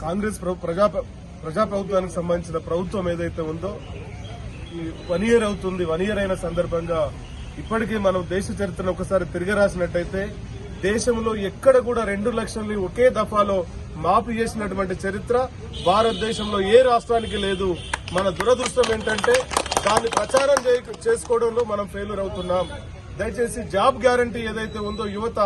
కాంగ్రెస్ ప్రజా ప్రజా ప్రభుత్వానికి సంబంధించిన ప్రభుత్వం ఏదైతే ఉందో ఈ వన్ ఇయర్ అవుతుంది వన్ ఇయర్ అయిన సందర్భంగా ఇప్పటికీ మనం దేశ చరిత్రను ఒకసారి తిరిగి రాసినట్టయితే దేశంలో ఎక్కడ కూడా రెండు లక్షల్ని ఒకే దఫాలో మాపు చేసినటువంటి చరిత్ర భారతదేశంలో ఏ రాష్ట్రానికి లేదు. మన దురదృష్టం ఏంటంటే దాన్ని ప్రచారం చేయ- చేసుకోవడంలో మనం ఫెయిల్యూర్ అవుతున్నాం. దయచేసి జాబ్ గ్యారంటీ ఏదైతే ఉందో యువత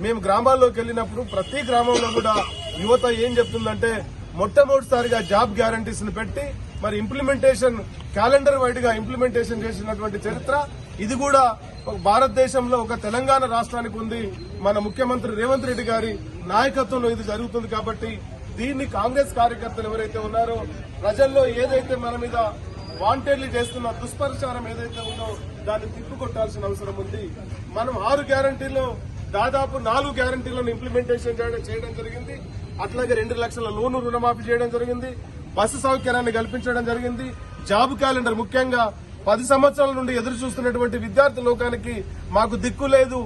మేము గ్రామాల్లోకి వెళ్ళినప్పుడు ప్రతి గ్రామంలో కూడా యువత ఏం చెప్తుందంటే మొట్టమొదటిసారిగా జాబ్ గ్యారంటీస్ను పెట్టి మరి ఇంప్లిమెంటేషన్ క్యాలెండర్ వైడ్గా ఇంప్లిమెంటేషన్ చేసినటువంటి చరిత్ర ఇది కూడా భారతదేశంలో ఒక తెలంగాణ రాష్ట్రానికి ఉంది. మన ముఖ్యమంత్రి రేవంత్ రెడ్డి గారి నాయకత్వంలో ఇది జరుగుతుంది కాబట్టి దీన్ని కాంగ్రెస్ కార్యకర్తలు ఎవరైతే ఉన్నారో ప్రజల్లో ఏదైతే మన మీద వాంటెడ్లీ చేస్తున్న దుష్ప్రచారం ఏదైతే ఉందో దాన్ని తిప్పుకొట్టాల్సిన అవసరం ఉంది. మనం ఆరు గ్యారంటీలో దాదాపు నాలుగు గ్యారంటీలను ఇంప్లిమెంటేషన్ చేయడం చేయడం జరిగింది. అట్లాగే రెండు లక్షల లోను రుణమాఫీ చేయడం జరిగింది. బస్సు సౌకర్యాన్ని కల్పించడం జరిగింది. జాబ్ క్యాలెండర్ ముఖ్యంగా పది సంవత్సరాల నుండి ఎదురు చూస్తున్నటువంటి విద్యార్థి లోకానికి మాకు దిక్కు లేదు.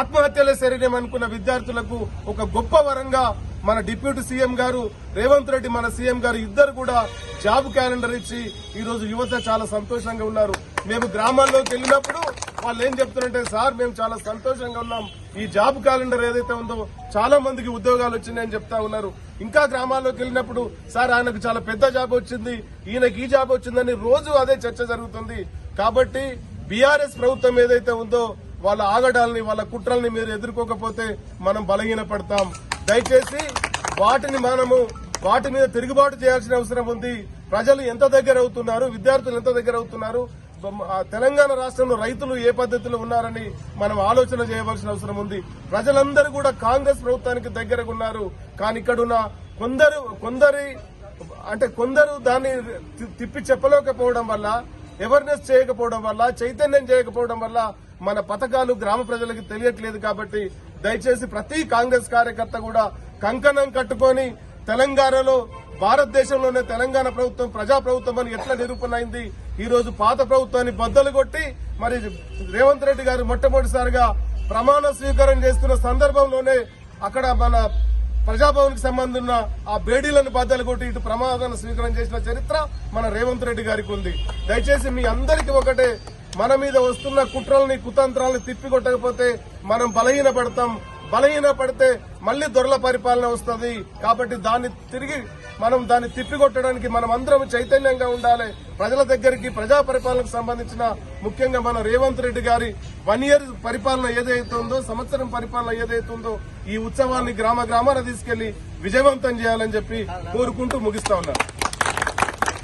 ఆత్మహత్యలే శరీరం అనుకున్న విద్యార్థులకు ఒక గొప్ప వరంగా మన డిప్యూటీ సీఎం గారు రేవంత్ రెడ్డి మన సీఎం గారు ఇద్దరు కూడా జాబ్ క్యాలెండర్ ఇచ్చి ఈ రోజు యువత చాలా సంతోషంగా ఉన్నారు. మేము గ్రామాల్లోకి వెళ్ళినప్పుడు వాళ్ళు ఏం చెప్తున్నారంటే సార్ మేము చాలా సంతోషంగా ఉన్నాం. ఈ జాబ్ క్యాలెండర్ ఏదైతే ఉందో చాలా మందికి ఉద్యోగాలు వచ్చినాయని చెప్తా ఉన్నారు. ఇంకా గ్రామాల్లోకి వెళ్ళినప్పుడు సార్ ఆయనకు చాలా పెద్ద జాబ్ వచ్చింది. ఈయనకి ఈ జాబ్ వచ్చిందని రోజు అదే చర్చ జరుగుతుంది. కాబట్టి బీఆర్ఎస్ ప్రభుత్వం ఏదైతే ఉందో వాళ్ళ ఆగడాల్ని వాళ్ళ కుట్రల్ని మీరు ఎదుర్కోకపోతే మనం బలహీన పడతాం దయచేసి వాటిని మనము వాటి మీద తిరుగుబాటు చేయాల్సిన అవసరం ఉంది. ప్రజలు ఎంత దగ్గర అవుతున్నారు విద్యార్థులు ఎంత దగ్గర అవుతున్నారు తెలంగాణ రాష్ట్రంలో రైతులు ఏ పద్ధతిలో ఉన్నారని మనం ఆలోచన చేయవలసిన అవసరం ఉంది. ప్రజలందరూ కూడా కాంగ్రెస్ ప్రభుత్వానికి దగ్గరగా ఉన్నారు. కానీ ఇక్కడున్న కొందరు కొందరి అంటే కొందరు దాన్ని తి- తిప్పి చెప్పలేకపోవడం వల్ల అవేర్నెస్ చేయకపోవడం వల్ల చైతన్యం చేయకపోవడం వల్ల మన పథకాలు గ్రామ ప్రజలకు తెలియట్లేదు కాబట్టి దయచేసి ప్రతి కాంగ్రెస్ కార్యకర్త కూడా కంకణం కట్టుకొని తెలంగాణలో భారతదేశంలోనే తెలంగాణ ప్రభుత్వం ప్రజా ప్రభుత్వం అని ఎట్లా నిరూపణ అయింది ఈ రోజు పాత ప్రభుత్వాన్ని బద్దలు కొట్టి మరి రేవంత్ రెడ్డి గారు మొట్టమొదటిసారిగా ప్రమాణ స్వీకారం చేస్తున్న సందర్భంలోనే అక్కడ మన ప్రజాభవన్కి సంబంధించిన ఆ బేడీలను బద్దలు కొట్టి ఇటు ప్రమాదాన్ని స్వీకారం చేసిన చరిత్ర మన రేవంత్ రెడ్డి గారికి ఉంది. దయచేసి మీ అందరికీ ఒకటే మన మీద వస్తున్న కుట్రల్ని కుతంత్రాలను తిప్పికొట్టకపోతే మనం బలహీన బలహీన పడితే మళ్ళీ దొరల పరిపాలన వస్తుంది. కాబట్టి దాన్ని తిరిగి మనం దాన్ని తిప్పికొట్టడానికి మనం అందరం చైతన్యంగా ఉండాలి. ప్రజల దగ్గరికి ప్రజా పరిపాలనకు సంబంధించిన ముఖ్యంగా మన రేవంత్ రెడ్డి గారి వన్ ఇయర్ పరిపాలన ఏదైతుందో ఉందో సంవత్సరం పరిపాలన ఏదైతుందో ఈ ఉత్సవాన్ని గ్రామ గ్రామాన తీసుకెళ్ళి విజయవంతం చేయాలని చెప్పి కోరుకుంటూ ముగిస్తా ఉన్నారు